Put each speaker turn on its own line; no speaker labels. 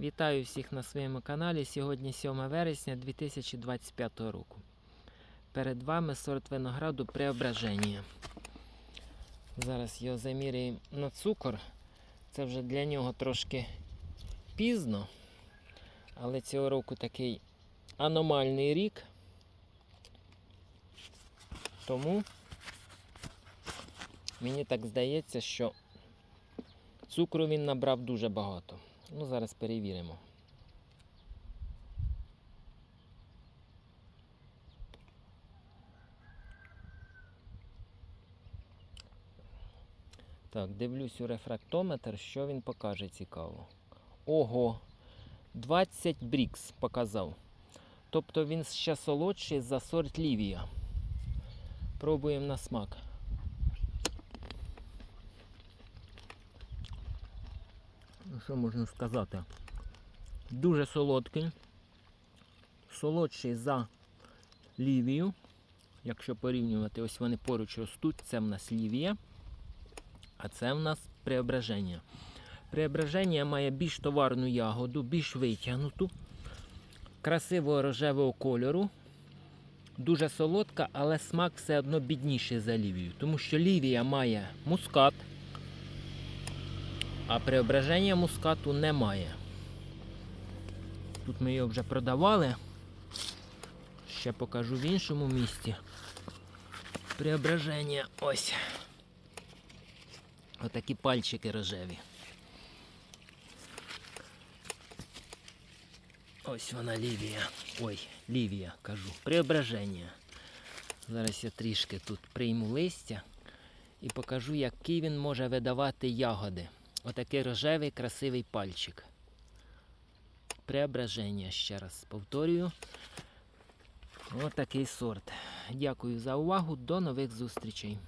Вітаю всіх на своєму каналі. Сьогодні 7 вересня 2025 року. Перед вами сорт винограду Преображення. Зараз його заміряємо на цукор. Це вже для нього трошки пізно, але цього року такий аномальний рік. Тому мені так здається, що цукру він набрав дуже багато. Ну, зараз перевіримо. Так, дивлюсь у рефрактометр, що він покаже цікаво. Ого, 20 брікс показав. Тобто він ще солодший за сорт Лівія. Пробуємо на смак. Що можна сказати? Дуже солодкий. Солодший за лівію. Якщо порівнювати, ось вони поруч ростуть, це в нас лівія, а це в нас преображення. Преображення має більш товарну ягоду, більш витягнуту, красивого рожевого кольору. Дуже солодка, але смак все одно бідніший за лівію. Тому що лівія має мускат, а преображення мускату немає. Тут ми його вже продавали. Ще покажу в іншому місці. Преображення ось. Отакі пальчики рожеві. Ось вона лівія. Ой, лівія кажу. Преображення. Зараз я трішки тут прийму листя і покажу, який він може видавати ягоди. Отакий рожевий красивий пальчик. Преображення ще раз повторюю. Отакий сорт. Дякую за увагу. До нових зустрічей.